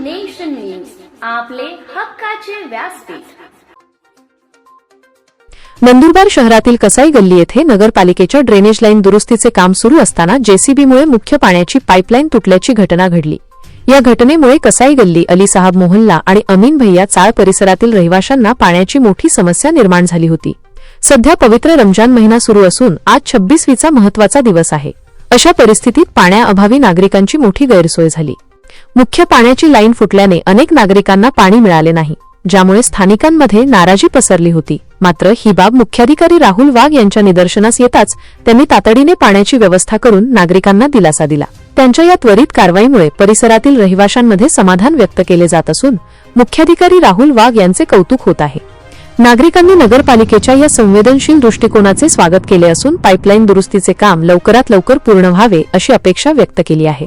Nation news आपले हक्काचे व्यासपीठ. नंदुरबार शहरातील कसाई गल्ली येथे नगरपालिकेच्या ड्रेनेज लाईन दुरुस्तीचे काम सुरू असताना जेसीबीमुळे मुख्य पाण्याची पाईपलाईन तुटल्याची घटना घडली. या घटनेमुळे कसाई गल्ली अली साहब मोहल्ला आणि अमीन भैया चाळ परिसरातील रहिवाशांना पाण्याची मोठी समस्या निर्माण झाली होती. सध्या पवित्र रमजान महिना सुरू असून आज छब्बीसवीचा महत्त्वाचा दिवस आहे. अशा परिस्थितीत पाण्याअभावी नागरिकांची मोठी गैरसोय झाली. मुख्य पाण्याची लाईन फुटल्याने अनेक नागरिकांना पाणी मिळाले नाही ज्यामुळे स्थानिकांमध्ये नाराजी पसरली होती. मात्र ही बाब मुख्याधिकारी राहुल वाघ यांच्या निदर्शनास येताच त्यांनी तातडीने पाण्याची व्यवस्था करून नागरिकांना दिलासा दिला. त्यांच्या या त्वरित कारवाईमुळे परिसरातील रहिवाशांमध्ये समाधान व्यक्त केले जात असून मुख्याधिकारी राहुल वाघ यांचे कौतुक होत आहे. नागरिकांनी नगरपालिकेच्या या संवेदनशील दृष्टिकोनाचे स्वागत केले असून पाईपलाईन दुरुस्तीचे काम लवकरात लवकर पूर्ण व्हावे अशी अपेक्षा व्यक्त केली आहे.